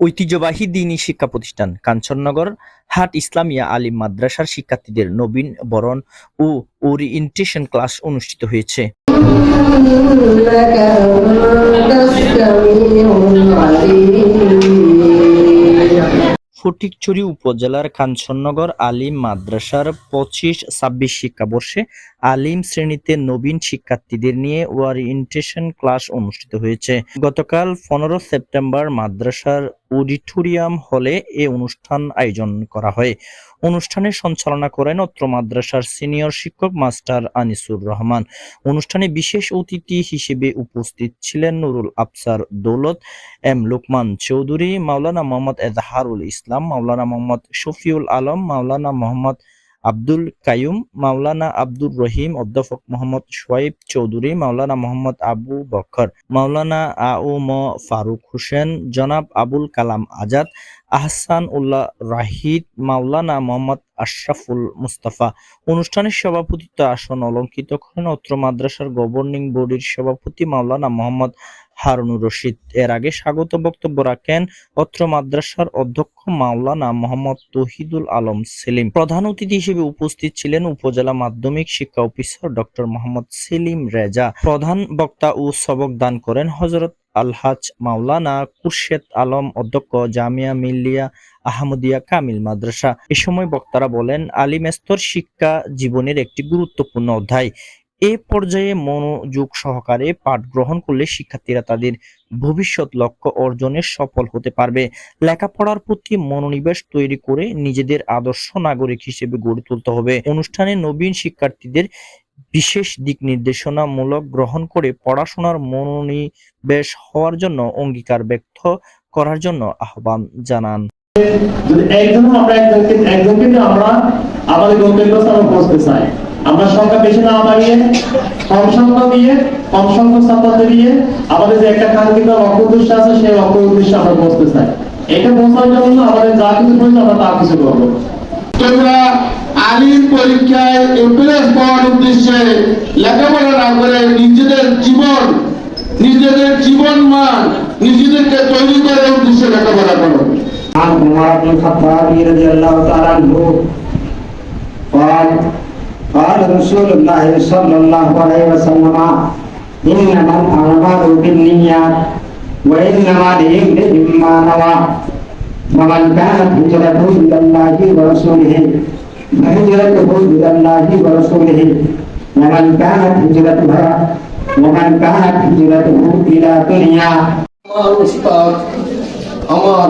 ঐতিহ্যবাহী দিনী শিক্ষা প্রতিষ্ঠান কাঞ্চননগর, হাট ইসলামিয়া আলী মাদ্রাসার শিক্ষার্থীদের নবীন বরণ ও ওরিয়েন্টেশন ক্লাস অনুষ্ঠিত হয়েছে। ফটিকছড়ি উপজেলার কাঞ্চননগর আলিম মাদ্রাসার পঁচিশ, ছাব্বিশ শিক্ষাবর্ষে আলিম শ্রেণীতে নবীন শিক্ষার্থীদের নিয়ে ওয়ারিয়েন্টেশন ক্লাস অনুষ্ঠিত হয়েছে। গতকাল পনেরো সেপ্টেম্বর মাদ্রাসার অডিটোরিয়াম হলে এ অনুষ্ঠান আয়োজন করা হয়। অনুষ্ঠানে সঞ্চালনা করেন অত্র মাদ্রাসার সিনিয়র শিক্ষক মাস্টার আনিসুর রহমান। অনুষ্ঠানে বিশেষ অতিথি হিসেবে উপস্থিত ছিলেন নুরুল আফসার দৌলত, এম লোকমান চৌধুরী, মাওলানা মোহাম্মদ এজাহারুল ইসলাম, মাওলানা মোহাম্মদ শফিউল আলম, মাওলানা মোহাম্মদ আব্দুল কায়ুম মাওলানা আব্দুর রহিম, অধ্যাপক মোহাম্মদ সোয়াইব চৌধুরী, মাওলানা মোহাম্মদ আবু বকর মাওলানা আউম ফারুক হোসেন, জনাব আবুল কালাম আজাদ আহসান উল্লাহ রাহিদ মাওলানা মোহাম্মদ আশরাফুল মুস্তাফা। অনুষ্ঠানের সভাপতিত্ব আসন অলঙ্কিত করেন অত্র মাদ্রাসার গভর্নিং বডির সভাপতি মাওলানা মোহাম্মদ হারুনুর রশিদ। এর আগে স্বাগত বক্তব্য রাখেন অত্র মাদ্রাসার অধ্যক্ষ মাওলানা মোহাম্মদ তহিদুল আলম সেলিম। প্রধান অতিথি হিসেবে উপস্থিত ছিলেন উপজেলা মাধ্যমিক শিক্ষা অফিসার ডক্টর মোহাম্মদ সেলিম রেজা। প্রধান বক্তা ও সবক দান করেন হজরত আলহাজ মাওলানা কুরশেদ আলম অধ্যক্ষ জামিয়া মিল্লিয়া আহমদিয়া কামিল মাদ্রাসা। এ সময় বক্তারা বলেন, আলিম স্তর শিক্ষা জীবনের একটি গুরুত্বপূর্ণ অধ্যায়। এ পর্যায়ে মনোযোগ সহকারে পাঠ গ্রহণ করলে শিক্ষার্থীরা তাদের ভবিষ্যৎ লক্ষ্য অর্জনে সফল হতে পারবে। লেখাপড়ার প্রতি মনোনিবেশ তৈরি করে নিজেদের আদর্শ নাগরিক হিসেবে গড়ে তুলতে হবে। অনুষ্ঠানে নবীন শিক্ষার্থীদের বিশেষ দিক নির্দেশনামূলক গ্রহণ করে পড়াশোনার মনোনিবেশ হওয়ার জন্য অঙ্গীকার ব্যক্ত করার জন্য আহ্বান জানান। যদি একজন আমরা একজনকে একজনকে আমরা আমাদের গন্তব্যস্থানে পৌঁছতে চাই আমরা সংখ্যা বেশি না বাড়িয়ে কম সংখ্যা দিয়ে কম সংখ্যক ছাত্রদের দিয়ে আমাদের যে একটা কাঙ্ক্ষিত লক্ষ্য উদ্দেশ্য আছে সেই লক্ষ্য উদ্দেশ্যে আমরা পৌঁছতে চাই এটা পৌঁছানোর জন্য আমাদের যা কিছু প্রয়োজন আমরা তা কিছু করবো তোমরা আলিম পরীক্ষায় ইমপ্রেস পাওয়ার উদ্দেশ্যে লেখাপড়া না করে নিজেদের জীবন নিজেদের জীবন মান নিজেদেরকে তৈরি করার উদ্দেশ্যে লেখাপড়া করো عن عمر بن الخطاب رضي الله تعالى عنه قال قال رسول الله صلى الله عليه وسلم إنما الأعمال بالنيات وإنما لامرئ ما نوى فمن كانت هجرته إلى الله ورسوله فهجرته إلى الله ورسوله ومن كانت هجرتها ومن كانت هجرته إلى دنيا আমার উস্তাদ আমার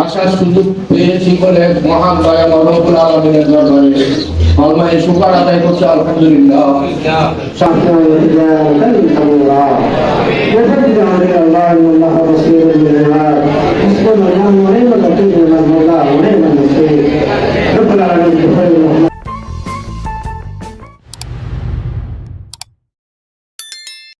আসার সুযোগ পেয়েছি বলে মহান দয়া আলমিনের দরবারে আল্লাহ শুকার আদায় করছে আলহামদুলিল্লাহ।